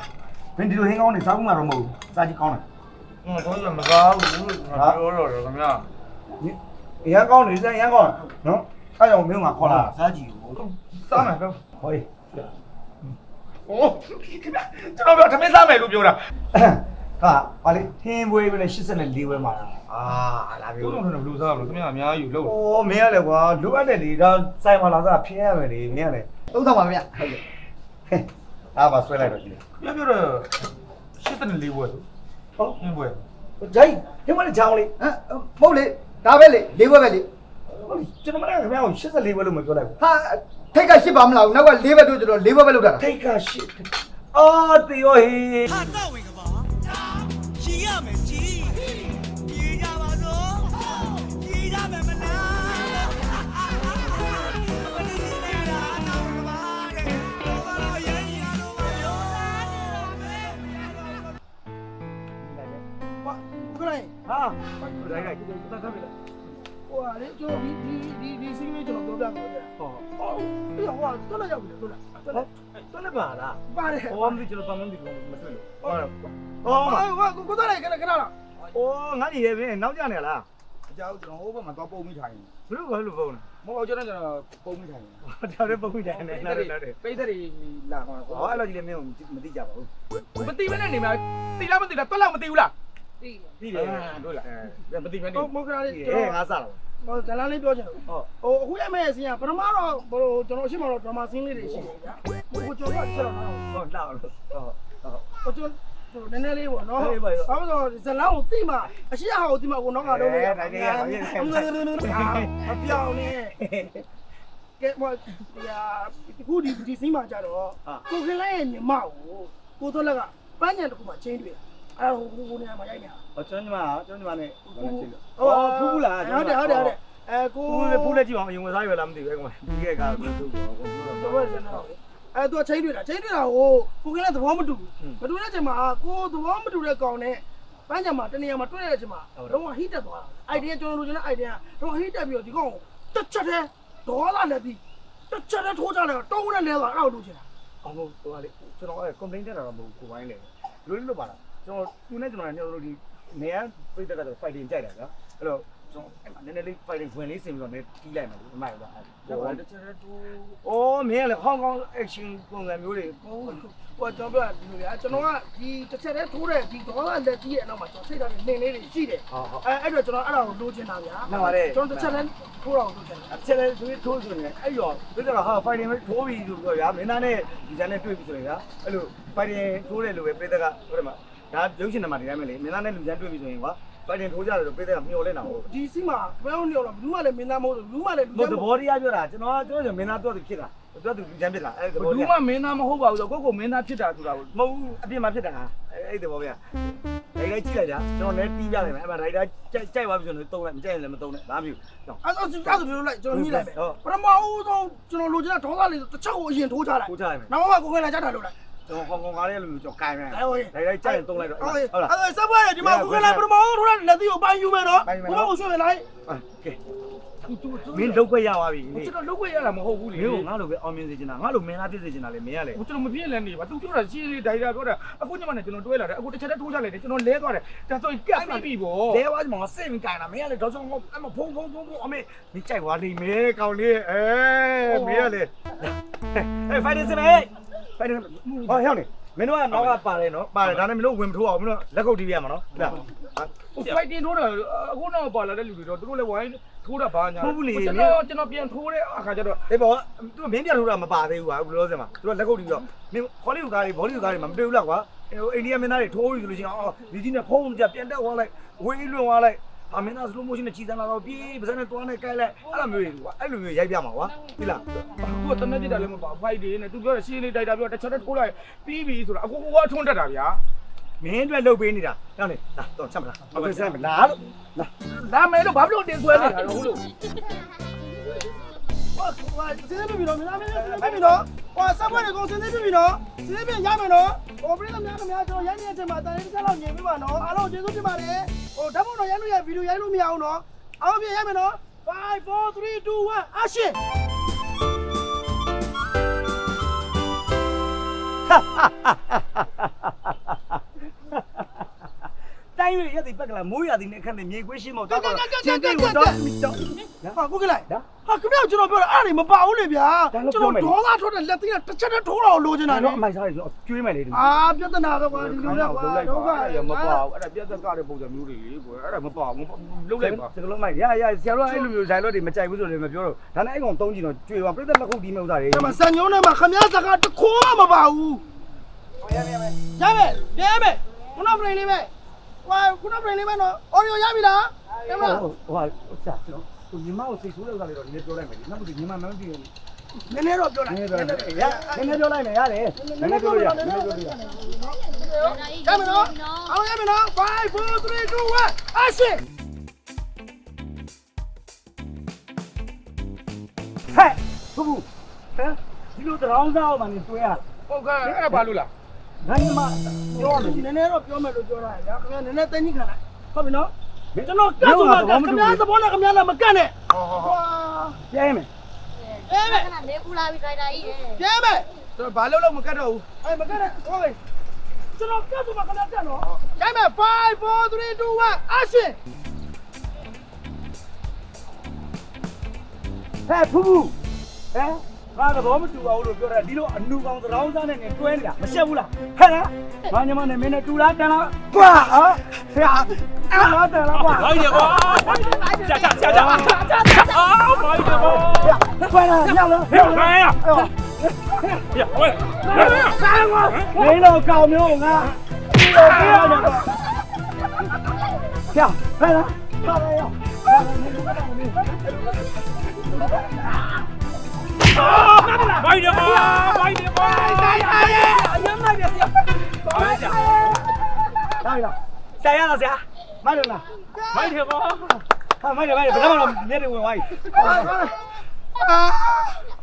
စားမင်းဒီလိုဟင်းကောင်းနေစားဘူးမှာတော့မဟုတ်ဘူးစားကြည့်ကောင်းတယ်ဟိုတော့မစားဘူးငါပြောတော့တယ်ခင်ဗျာအရန်ကောင်းနေစမ်းအရန်ကောင်းနော်အဲ့ကြောင့်မင်းကခေါ်လာစားကြည့်ဘူးစားမယ်ကောဟေးโอ้ကျွန်တော်ပြောသမင်းစားမယ်လို့ပြောတာဟာပါလေထင်းပွေးပဲ84ဝဲမှာလားအာလာပြီဘုလုံးထဘလူစားလို့ခင်ဗျာအများကြီးလို့ဩမင်းရလေကွာလိုအပ်တဲ့လေဒါစိုင်မှာလာစားဖျင်းရမယ်လေမင်းရလေသုံးဆောင်ပါခင်ဗျဟုတ်ကဲ့ အားပါဆွဲလိုက်တော့ကြည့်ခင်ဗျာပြောတော့84ဘွယ်ဆိုဟုတ်ဟင်းဘွယ်ဂျိုင်းဒီမလေးချောင်းလေးဟမ်မဟုတ်လေဒါပဲလေလေးဘွဲပဲလေဟုတ်ပြီကျွန်တော်မလည်းခင်ဗျားကို84ပွဲလို့မပြောလိုက်ဘူးဟာထိတ်ကရှစ်ပါမလားဘူးနောက်ကလေးဘက်တို့ကျတော့လေးဘွဲပဲလောက်တာထိတ်ကရှစ်အာတေယောဟေးဟာတော့ဝင်ကပါရှည်ရမယ် လေကျွန်တော်ဒီဒီဒီဒီစီးလေးကျွန်တော်ပြောပြမှာဗျာဟောအော်ပြီးတော့ဟိုတော့လည်းရောက်ပြီတော့လည်းတော့လည်းတော်လည်းပါလားပါတယ်ဟောမင်းကျွန်တော်တမန်ဒီလို့မတွေ့လို့ဟောဟောဟောဟိုကိုတော့လည်းခဏခဏလားအိုးငါညီရဲ့မင်းနောက်ကြနေလားအကြောင်းကျွန်တော်ဟိုဘက်မှာတော့ပုံမိထိုင်ဘလို့ဘာလို့ပုံလဲမဟုတ်ကျွန်တော်ကျွန်တော်ပုံမိထိုင်တော်တယ်ပုံမိတယ်နဲ့နားတယ်နားတယ်ပိတ်တဲ့လာမှာဟောအဲ့လိုကြီးလည်းမင်းမသိကြပါဘူးမသိမနဲ့နေမှာသိလားမသိလားတွက်လောက်မသိဘူးလားသိတယ်တို့လားအဲမသိမနေဟိုမောခရာလေးဟဲ့ကျွန်ငါတော်စားလာ ဟိုဇလန်းလေးပြောချင်တယ်ဟောဟိုအခုရမယ့်အစီအစဉ်ပထမတော့ဘို့ကျွန်တော်ရှင်းမှာတော့ဒရမာစင်းလေးတွေရှိတယ်ဗျာဟိုကျွန်တော်ကဆက်တော့တော့ဟောလာလို့ဟောဟောဟိုကျွန်တော်နည်းနည်းလေးပေါ့နော်ဟေးပါရောဘာလို့ဆိုဇလန်းကိုတိမှအရှိအဟာကိုတိမှကိုတော့ကတော့လို့ရအဲဒါကြီးရပါရဲ့မပြောင်းနဲ့ကဲဟိုရာခုဒီဒီစီးမှာကြတော့ကိုခလိုင်းရဲ့ညီမကိုကိုတော့လက်ကပန်းညံတစ်ခုမှချင်းတွေ့ အဲ့ဟိုကိုနေရာမှာရိုက်နေတာဟောကျွန်တော်ညီမကျွန်တော်ညီမနဲ့ဟုတ်ဟောဖူးဖူးလားဟုတ်တယ်ဟုတ်တယ်ဟုတ်တယ်အဲကိုဖူးလေဖူးလက်ကြည့်အောင်အရင်ဝင်စားရွယ်လားမသိဘူးအဲ့ကောင်ဒီကဲကားကိုသူ့ကိုကိုပြောတော့တော့ပဲကျွန်တော်အဲသူချင်းတွေ့တာချင်းတွေ့တာကိုကိုကလည်းသဘောမတူဘူးမတူတဲ့အချိန်မှာကိုသဘောမတူတဲ့ကောင်နဲ့ပန်းညံမှာတနေရာမှာတွေ့တဲ့အချိန်မှာတော့ဟိတက်သွားတာအိုင်ဒီယာကျွန်တော်လိုချင်တဲ့အိုင်ဒီယာတော့ဟိတက်ပြီးတော့ဒီကောင်တက်ချက်တဲ့ဒေါ်လာလက်ပြီးတက်ချက်တဲ့ထိုးကြတယ်တုံးနဲ့လဲသွားအဲ့လိုလိုချင်တာအောင်လို့ဟိုကလေကျွန်တော်အဲ့ complain တက်တာတော့မဟုတ်ကိုပိုင်းလေလွတ်လွတ်ပါလား ကျွန်တော်သူနဲ့ကျွန်တော်နဲ့တို့ဒီနေရပြိတ္တကတော့ fighting ကြိုက်တာကွာအဲ့တော့ကျွန်တော်နည်းနည်းလေး fighting ဝင်လေးစင်ပြီးတော့နည်းတီးလိုက်မှာဒီမှာကွာဟိုတချင်တူအိုးမင်းကလေဟောင်းကောင်း action ပုံစံမျိုးတွေဟိုဟိုကျွန်တော်ပြောဒီလိုဗျာကျွန်တော်ကဒီတစ်ချက်တည်းထိုးတဲ့ဒီဒေါ်လာလက်ကြီးရဲ့အနောက်မှာကျွန်တော်စိတ်ဓာတ်နေလေးတွေရှိတယ်ဟုတ်ဟုတ်အဲအဲ့တော့ကျွန်တော်အဲ့ဒါကိုလိုချင်တာဗျာမှန်ပါတယ်ကျွန်တော်တစ်ချက်တည်းထိုးတာကိုလိုချင်တာအချက်လေးသူထိုးဆိုရင်အဲ့ရောပြိတ္တကဟာ fighting ပဲထိုးပြီးဆိုတော့ဗျာမင်းသားနဲ့ဒီဇာနဲ့တွေ့ပြီဆိုရင်ဗျာအဲ့လို fighting ထိုးတယ်လို့ပဲပြိတ္တကဟိုမှာ ဒါရုပ်ရှင်ထဲမှာဒီတိုင်းပဲလေမင်းသားနဲ့လူဇာတွေ့ပြီဆိုရင်ကွာ fighting ထိုးကြတယ်လို့ပြိတ္တကမျောလဲတာဟုတ်ဒီစီမှာဘယ်လိုနေတော့ဘူးမှလည်းမင်းသားမဟုတ်ဘူးမှလည်းလူဘုသဘောတရားပြောတာကျွန်တော်ကျွန်တော်မင်းသားတော့ဖြစ်တာတော့သူလူချမ်းဖြစ်တာအဲ့သဘဘောယ်သူတရားမှမင်းသားမဟုတ်ပါဘူးဆိုကိုကိုမင်းသားဖြစ်တာဆိုတာကိုမဟုတ်ဘူးအပြင်မှာဖြစ်တာအဲ့သဘောဗျာဒါရိုက်ကြည့်လိုက်ကြကျွန်တော်လည်းတီးပြလိုက်မယ်အဲ့မှာဒါရိုက်တာကြိုက်ကြိုက်သွားပြီဆိုရင်တုံးလိုက်မကြိုက်ရင်လည်းမတုံးနဲ့ဒါမျိုးတော့အဲ့တော့အဲ့ဒါလိုလိုက်ကျွန်တော်ညှိလိုက်မယ်ပထမဦးဆုံးကျွန်တော်လိုချင်တဲ့ဒေါ်လာလေးတစ်ချက်ကိုအရင်ထိုးချလိုက်ကိုချလိုက်မယ်နောက်မှကိုခွင့်လာကြတာလို့လိုက် ကျွန်တော်ဟောင်ကောင်ကားလေးလိုမျိုးကျွန်တော်ကိုင်မယ်အဲ့ဟုတ်ရဲ့ဒါရိုက်ကြိုက်ရင်တုံးလိုက်တော့ဟုတ်ဟုတ်လားအဲ့ဆက်ပွဲဒီမှာကိုခွင့်လာပထမဦးထိုးတဲ့လက်သီးကိုပိုင်းယူမယ်နော်ဘုရားကိုရွှေ့လိုက်ကဲမင်းလောက်ခွင့်ရပါပြီနေကျွန်တော်လုပ်ခွင့်ရတာမဟုတ်ဘူးလေမင်းကငါလိုပဲအောင်မြင်စေချင်တာငါလိုမင်းသားဖြစ်စေချင်တာလေမင်းကလေကျွန်တော်မပြည့်လဲနေပါသူပြောတာရှင်းလေးဒိုင်တာပြောတာအခုညမနဲ့ကျွန်တော်တွဲလာတယ်အခုတစ်ချက်တည်းထိုးချလိုက်တယ်ကျွန်တော်လဲသွားတယ်ဒါဆိုရင်ကတ်ပြီးပြီဗောလဲဝါးမှာစိတ်မကိုင်တာမင်းကလေတော့ကျွန်တော်အမဖုံဖုံဖုံဖုံအမေမင်းကြိုက်သွားလိမ့်မယ်ကောင်လေးအဲမင်းကလေအဲဖိုင်တင်စမေဖို င်တင်ဟောဟဲ့နေမင်းတို့ကနောက်ကပါတယ်နော်ပါတယ်ဒါနဲ့မင်းတို့ဝင်မထိုးအောင်မင်းတို့လက်ကုပ်တီးပြရမှာနော်ဟုတ်လားဟိုဖိုက်တင်ထိုးတာအခုနောက်ပါလာတဲ့လူတွေတော့သူတို့လည်းဝိုင်းထိုးတာဘာညာကျွန်တော်ကျွန်တော်ပြန်ထိုးတဲ့အခါကျတော့အေးပေါ့သူမင်းပြန်ထိုးတာမပါသေးဘူးကွာဘယ်လိုလဲစမှာသူကလက်ကုပ်တီးပြီးတော့မင်းခေါ်လီယူကားတွေဘောလီယူကားတွေမတွေ့ဘူးလားကွာဟိုအိန္ဒိယမင်းသားတွေထိုးပြီဆိုလို့ရှိရင်အော်ဒီကြီးနဲ့ဖုံးကြပြန်တက်သွားလိုက်ဝေးလွန်သွားလိုက် အမင်းသား slow motion နဲ့ချီစမ်းလာတော့ပြေးပါးစပ်နဲ့တွားနဲ့ကိုက်လိုက်အဲ့လိုမျိုးတွေကွာအဲ့လိုမျိုးရိုက်ပြမှာကွာဒီလားအခုကတနက်ပြတာလည်းမပါဖိုက်တယ်နဲ့သူပြောရှင်းလေးဒိုင်တာပြောတစ်ချက်တည်းထိုးလိုက်ပြီးပြီဆိုတာအခုကိုကထွန်းတက်တာဗျာမင်းအတွက်လှုပ်ပေးနေတာရောက်နေလာတော့ချက်မလားဟုတ်ကဲ့ဆက်မလားလို့လာလာမယ်လို့ဘာဖြစ်လို့တင်ဆွဲနေတာလဲဟုတ်လို့ ဟိုဟိုစနေပြီနော်မင်းမင်းစနေပြီနော်ဟိုဆက်ပွဲတွေကုန်စနေပြီနော်စနေပြီရမယ်နော်ဟိုပြည်သူများခင်ဗျာကျွန်တော်ရိုက်နေတဲ့အချိန်မှာတန်ရင်းတစ်ချက်လောက်ညင်ပြီးပါနော်အားလုံးကျေးဇူးတင်ပါတယ်ဟိုဓာတ်ပုံတော့ရိုက်လို့ရဗီဒီယိုရိုက်လို့မရအောင်နော်အောင်ပြန်ရမယ်နော်5 4 3 2 1 action တိုင်းရရတဲ့ပက်ကလာမိုးရသည်နဲ့အခက်နဲ့မြေခွေးရှိမောတော့တော့ကျင်းတွေကိုတော့တော့ဟာကိုကလိုက်နော် ဟာခင်ဗျာကျွန်တော်ပြောတာအဲ့ဒါမပါဘူးလေဗျာကျွန်တော်ဒေါသထွက်တဲ့လက်သေးတစ်ချက်တည်းထိုးတော့လိုချင်တာဒါလေတော့အမိုက်စားရဆိုကျွေးမယ်လေဒီအာပြဿနာပဲကွာဒီလိုလဲကွာဒုက္ခရမပါဘူးအဲ့ဒါပြတ်သက်ကတဲ့ပုံစံမျိုးတွေလေကွယ်အဲ့ဒါမပါဘူးလုံးလိုက်ပါစကလုံးမိုက်ရရဆရာတို့အဲ့လိုမျိုးဇိုင်လော့တွေမကြိုက်ဘူးဆိုလည်းမပြောတော့ဒါနဲ့အဲ့ကောင်သုံးကြည့်တော့ကျွေးပါပြည့်တဲ့လက်ခုပ်ဒီမဲ့ဥစားတွေဒီမှာစံညုံးထဲမှာခင်ဗျာစကားတခွန်းမှမပါဘူးရမယ်ရမယ်ရမယ်ခုနပရင်လေးပဲဟိုခုနပရင်လေးပဲနော်အော်ရီယိုရပြီလားကဲမလားဟိုဟာဆရာကျွန်တော် ညီမကိုစိတ်ဆိုးတဲ့ဥစားတွေတော့နည်းပြောလိုက်မယ်ဒီနောက်ပြီးညီမမမပြီးဘူးနည်းနည်းတော့ပြောလိုက်နည်းပြောလိုက်ရနည်းနည်းပြောလိုက်မယ်ရတယ်နည်းနည်းပြောလို့ရနည်းနည်းပြောလို့ရရမယ်နော်အောင်ရမယ်နော်5 4 3 2 1 action ဟဲ့ဘူးဘူးဟမ်ဒီလိုတရောင်းစားအောင်မှနေတွေ့ရဟုတ်ကဲ့အဲ့ဒါဘာလို့လားငါညီမပြောရမယ်နည်းနည်းတော့ပြောမယ်လို့ပြောတာရခင်ဗျာနည်းနည်းသိကြီးခံလိုက်ဟုတ်ပြီနော် ကျွန်တော်ကတ်ဆိုမှာခင်ဗျာသဘောနဲ့ခင်ဗျာလည်းမကတ်နဲ့ဟောဟောဟွာပြဲမယ်ရဲမယ်ခဏနေကူလာပြီဒရိုက်တာကြီးရဲ့ရဲမယ်တော့ဘာလို့လို့မကတ်တော့ဘူးအဲ့မကတ်နဲ့ဟုတ်ပြီကျွန်တော်ကတ်ဆိုမှာခင်ဗျာကတ်နော်ရဲမယ်5 4 3 2 1 action ဟဲ့ဖူးဖူးဟ ငါသဘောမတူအောင်လို့ပြောတာဒီလိုအနူကောင်သရောင်းစားနဲ့နေတွဲနေတာမရှက်ဘူးလားဟဲ့လားငါညမနဲ့မင်းနဲ့တူလားတန်လားကွာဟာဆရာအဲ့လားတန်လားကွာလိုက်တယ်ကွာကြာကြာကြာကြာကြာကြာအော်လိုက်တယ်ကွာကွာလားညောင်းလားဟဲ့ဟဲ့ဟဲ့ဟဲ့ဆန်းကွာမင်းတို့ကောင်မျိုးငါဒီလိုပြောနေတာဆရာဟဲ့လားဆရာရော Vai, Neymar! Vai, Neymar! Sai, sai! Ayam mai biasa. Vai, sai. Sai lah. Sai lah, sai. Mai lah. Mai Neymar. Ha, mai lah, mai lah. Berapa lah? Dia dia mai. Ah.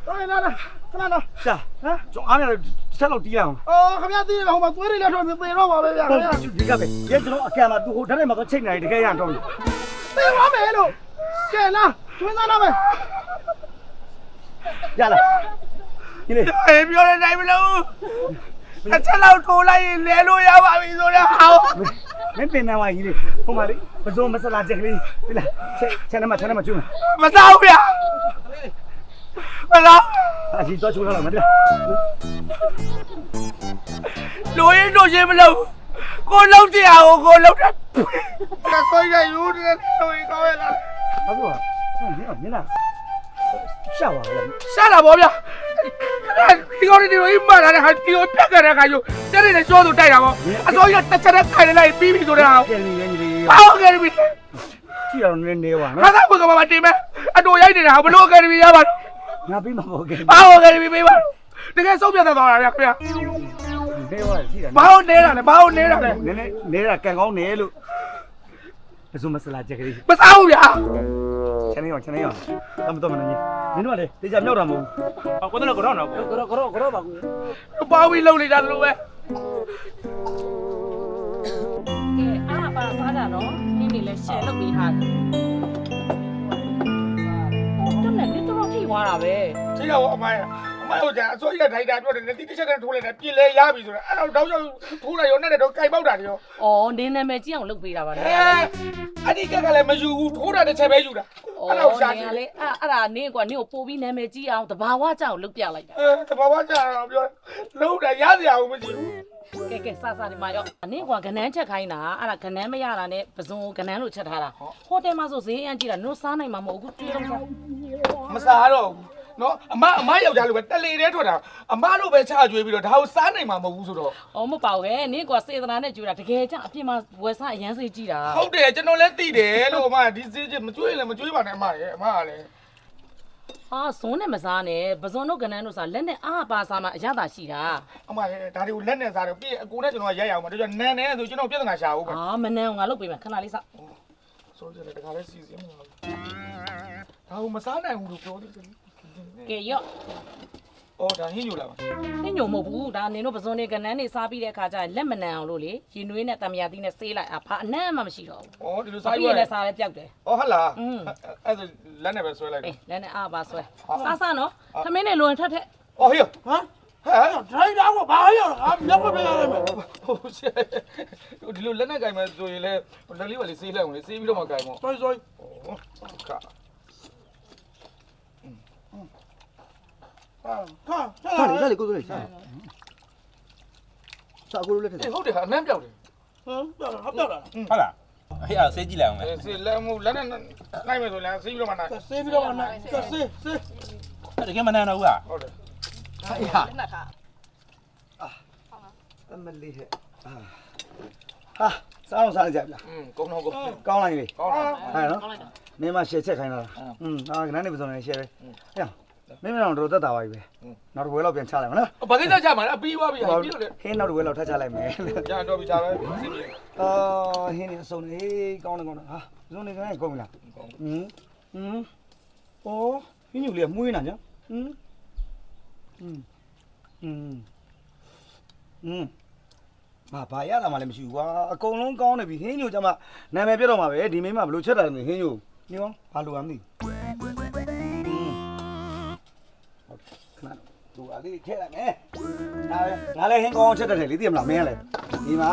Sai lah lah. ခဏတော့ဆရာဟမ်ကျွန်အားများဆက်လောက်တီးလိုက်အောင်အော်ခင်ဗျားတီးတယ်ဟိုမှာသွေးတွေလက်ထွက်နေသေတော့ပါပဲဗျာခင်ဗျားဒီကပဲရဲကျွန်တော်အကံမှာသူဟိုဓာတ်နဲ့မှာတော့ချိန်နေတယ်တကယ်ရတော့သေသွားမယ်လို့ကဲလားသွေးသားလာမယ် ရလားဒီလေအေးပြောတဲ့တိုင်းမလို့အချက်လောက်ထိုးလိုက်ရင်လဲလို့ရပါပြီဆိုတော့ဟာမင်းပင်နေဝိုင်းကြီးလေဟိုမှာလေပစုံမဆလာချက်ကလေးဒီလားချက်ချက်နေမှာချက်နေမှာကျွန်းမသားဘူးဗျာမသားအကြီးတော့ချိုးထားလိုက်မလားလူရင်းတို့ရှင်းမလို့ကိုလုံးတရားကိုကိုလုံးတယ်ကိုရယူတယ်လူရင်းကောင်းရလားဘာလို့ဆက်နေမင်းလား ရှာပါလားရှာလာပါဗျာဒီကောင်ဒီလိုအိမ်မှာလာတဲ့ဟာဒီကိုပြက်ကြတဲ့ခါကျတဲ့နေတဲ့ကျောသူတိုက်တာပေါ့အစိုးရတစ်ချက်တည်းခိုင်လိုက်ပြီးပြီဆိုတဲ့ဟာကျန်နေရကြီးလေဘာအကယ်ဒမီကြည့်ရအောင်နေနေပါငါနော်သာဘုကမတင်မဲ့အတူရိုက်နေတာဘလို့အကယ်ဒမီရပါငါပြီးမှာပေါ့ကဲဘာအကယ်ဒမီပေးပါတကယ်ဆုံးပြတ်သွားတာဗျာခင်ဗျာနေပါကြည့်ရဘာလို့နေတာလဲဘာလို့နေတာလဲနည်းနည်းနေတာကန်ကောင်းနေလို့ပစုံမဆလာချက်ကလေးမစားဘူးဗျာ ချမ်းမြေအောင်ချမ်းမြေအောင်တမတော်မနေမင်းတို့ကလေတေချာမြောက်တာမဟုတ်ဘူးကိုတော့ကတော့နော်ကိုတော့ကတော့ကတော့ပါကူပါဝီလုံနေတာလို့ပဲကဲအားပါစားတာနော်နင်းနေလဲရှယ်လုပ်ပေးထားတယ်တော်နဲ့မင်းတို့တော့ထိသွားတာပဲထိတော့အမိုင်း အမိုင်းတို့ကအစိုးရဒိုက်တာပြောတယ်တိတိကျကျထိုးလိုက်တယ်ပြင်လဲရပြီဆိုတော့အဲ့တော့တောက်ချောက်ထိုးလိုက်ရောနဲ့တော့ကြိုက်ပေါက်တာတရော။အော်နင်းနာမည်ကြီးအောင်လုပ်ပေးတာပါနဲ့အဲအဲ့ဒီကက်ကလည်းမယူဘူးထိုးတာတစ်ချက်ပဲယူတာ။အဲ့အော်တော့ရှာနကြင်ည့်ကလေအဲ့အဲ့ဒါနင်းကွာနင်းကိုပို့ပြီးနာမည်ကြီးအောင်တဘာဝကြအောင်လုပ်ပြလိုက်တာအဲတဘာဝကြာတော့ပြောလုံးတာရစရာဘူးမရှိဘူး။ကဲကဲစားစားဒီမှာရောနင်းကွာကနန်းချက်ခိုင်းတာအဲ့ဒါကနန်းမရတာနဲ့ပစုံကနန်းလို့ချက်ထားတာ။ဟိုတယ်မှာဆိုဈေးအန်ကြည့်တာနင်တို့စားနိုင်မှာမဟုတ်ဘူးကျွေးတော့စားမစားတော့ဘူး နော်အမအမယောက်ျားလိုပဲတလေတဲထွက်တာအမလိုပဲချကြွေးပြီးတော့ဒါကိုစားနိုင်မှာမဟုတ်ဘူးဆိုတော့။အော်မပေါ့ပဲနင်းကွာစေတနာနဲ့ကျွေးတာတကယ်ကြအပြစ်မှာဝယ်စားအရန်စေးကြည့်တာ။ဟုတ်တယ်ကျွန်တော်လည်းသိတယ်လို့အမဒီစေးချင်မကြွေးလည်းမကြွေးပါနဲ့အမရဲ့အမကလည်းအာဇွန်းနဲ့မစားနဲ့ပဇွန်တို့ကနန်းတို့စားလက်နဲ့အားပါစားမှအရသာရှိတာအမရဲ့ဒါတွေကိုလက်နဲ့စားတယ်ပြီးရင်အကူနဲ့ကျွန်တော်ကရိုက်ရအောင်ပါဒါကြောင့်နန်နေဆိုကျွန်တော်ပြဿနာရှာဘူးပါအာမနန်းငါလုပ်ပေးမယ်ခဏလေးစားဆိုကြတယ်တခါလဲစီစဉ်မှာဒါကိုမစားနိုင်ဘူးလို့ပြောတယ် ကဲရော့အော်ဒါဟင်းယူလာပါနင်းညုံမဟုတ်ဘူးဒါနင်တို့ပဇွန်တွေကနန်းနေစားပြီးတဲ့အခါကျရင်လက်မနန်းအောင်လို့လေရင်နွေးနဲ့တမယာသီးနဲ့ဆေးလိုက်အာဘာအနံ့မှမရှိတော့ဘူးအော်ဒီလိုစားစားပြီးယူရရလဲတယ်စားလဲပျောက်တယ် အော်ဟုတ်လားอืม အဲ့ဒါလက်နဲ့ပဲဆွဲလိုက်အေးတယ်လက်နဲ့အားပါဆွဲဟုတ်စားစားနော်သမင်းနဲ့လွန်ထက်ထက်အော်ဟေးဟမ်ဟဲ့ဒရိုက်တာကဘာရောက်တာမျက်ွက်ပြရမယ်ဟုတ်ရှေ့ဒီလိုလက်နဲ့ကင်မယ်ဆိုရင်လည်းလက်လေးပါလေဆေးလိုက်အောင်လေဆေးပြီးတော့မှကင်ပေါ့ sorry sorry ခါ ဟာဟာ ဟာလေလေကိုစိုးလေးစားစားကိုလိုလက်ထက် အေးဟုတ်တယ်ဟာအနမ်းပြောက်တယ် ဟမ်ပြောတာဟာပြောတာ ဟုတ်လားဟေးအဲ့ဆေးကြည့်လိုက်အောင်လေ အဲဆေးလက်မှုလက်နဲ့နိုင်မယ်ဆိုရင်ဆေးပြီးတော့မှနိုင် ဆေးပြီးတော့မှနိုင်ဆေးဆေးဆေး အဲ့တကယ်မနန်းတော့ဘူးလား ဟုတ်တယ် အေးဟာအမလေးဟဲ့ဟာစားအောင်စားကြဗျာ อืมကုန်းတော့ကုန်း ကောင်းလိုက်လေ ကောင်းတယ် ဟဲ့နော် ကောင်းလိုက်တာ မင်းမရှယ်ချက်ခိုင်းလာတာอืมအာကနန်းနေပစုံနေရှယ်ပဲဟဲ့ မင်းမတော့တော်သက်တာပါပြီပဲနောက်တစ်ဝဲလောက်ပြန်ချလိုက်မလားဘာကိစ္စကြမှာလဲအပြီးသွားပြီဟာပြီးတော့လေဟင်းနောက်တစ်ဝဲလောက်ထပ်ချလိုက်မယ်ကြာတော့ပြီကြာပဲဆေးပြီးအာဟင်းနေအစုံနေကောင်းတယ်ကောင်းတယ်ဟာပစုံနေခိုင်းကုန်ပြီလားကောင်းဟင်းဟင်းအော်ဟင်းညူလေးကမှုေးနာကြဟင်းဟင်းဟင်းဟင်းဟာဘာရတာမှလည်းမရှိဘူးကွာအကုန်လုံးကောင်းနေပြီဟင်းညူကြမှာနာမည်ပြတ်တော့မှာပဲဒီမင်းမဘယ်လိုချက်တာလဲဟင်းညူညောဘာလိုအမ်းမသိဟ င်းဟုတ်ခဏတော့သူအလေးထည့်လိုက်မယ်ဒါပဲငါလည်းဟင်းကောင်းချက်တတ်တယ်လေသိမလားမင်းကလည်းဒီမှာ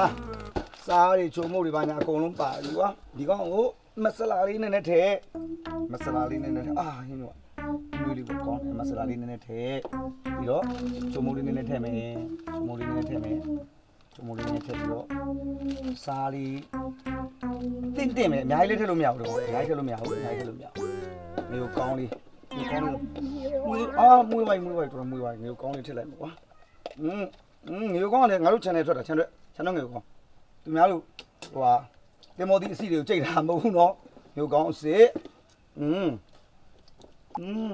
စားတွေချုံမုတ်တွေပါညာအကုန်လုံးပါပြီကွာဒီကောင်ကိုမဆလာလေးနဲ့နဲ့ထည့်မဆလာလေးနဲ့နဲ့ထည့်အာဟင်းညူမျိုးလေးကိုကောင်းတယ်မဆလာလေးနဲ့နဲ့ထည့်ပြီးတော့ချုံမုတ်လေးနဲ့နဲ့ထည့်မယ်ချုံမုတ်လေးနဲ့ထည့်မယ်ချုံမုတ်လေးနဲ့ထည့်ပြီးတော့စားလေးတင့်တင့်မယ်အများကြီးလေးထည့်လို့မရဘူးတော့အများကြီးထည့်လို့မရဘူးအများကြီးထည့်လို့မရဘူးမျိုးကောင်းလေး မျိုးကောင်းလေးမွေးအာမွေးဝိုင်းမွေးဝိုင်းတော်မွေးဝိုင်းမျိုးကောင်းလေးထည့်လိုက်မယ်ကွာอืมอืมမျိုးကောင်းကလည်းငါတို့ channel ထွက်တာ channel channel ငယ်ကောင်းသူများတို့ဟိုဟာတင်မော်ဒီအစီတွေကိုကြိတ်တာမဟုတ်ဘူးเนาะမျိုးကောင်းအစ်စ်อืมอืม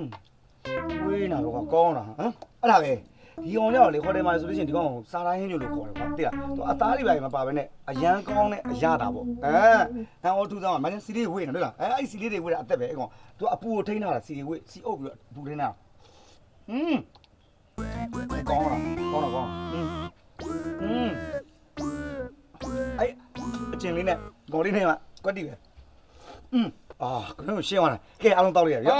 ဝေးနာတော့ကောင်းတာဟမ်အဲ့ဒါပဲ ဒီအောင်လေးကလေဟိုတယ်မှာဆိုလို့ရှိရင်ဒီကောင်ကိုစားတိုင်းဟင်းညို့လို့ခေါ်တယ်ကွာတိရသူအသားတွေပါမပါဘဲနဲ့အရန်ကောင်းတဲ့အရတာပေါ့အဲဟန်အော်ထူးသားမှာမင်းစီလေးဝေ့နော်တွေ့လားအဲအဲ့စီလေးတွေဝေ့တာအသက်ပဲအဲ့ကောင်သူအပူကိုထိန်းထားတာစီလေးဝေ့စီအုပ်ပြီးတော့ဘူးထိန်းတာဟင်းကောင်းလားကောင်းတော့ကောင်းဟင်းဟင်းအဲ့အချင်းလေးနဲ့ဂေါ်လေးနဲ့ကွက်တိပဲဟင်းအာကျွန်တော်ရှင်းသွားတယ်ကဲအားလုံးတောက်လိုက်ရပြီဟု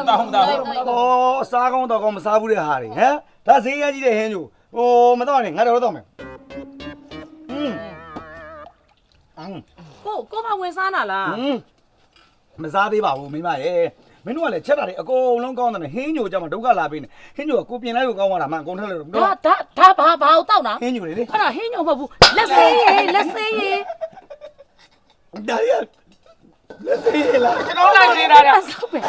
တ်တောက်ပါတောက်ပါတော့အစားကောင်းတော့ကောင်းမစားဘူးတဲ့ဟာတွေဟမ် ဒါဈေးရကြီးတဲ့ဟင်းကျိုဟိုမတော့နဲ့ငါတော့တော့မယ်อืมအမ် ကိုကိုမဝင်စားနာလား อืมမစားသေးပါဘူးမိမရဲ့မင်းတို့ကလည်းချက်တာတွေအကုန်လုံးကောင်းတယ်ဟင်းညိုကြမှာဒုက္ခလာပေးနေဟင်းညိုကကိုပြင်လိုက်လို့ကောင်းသွားတာမှအကုန်ထက်လို့ ဒါဒါဒါဘာဘာကိုတောက်တာ ဟင်းညိုလေလေ အဲ့ဒါဟင်းညုံမဟုတ်ဘူးလက်ဆေးရေလက်ဆေးရေ ဒါရလက်သေးလား ကျွန်တော်လိုက်နေတာတဲ့ ဆောက်ပဲ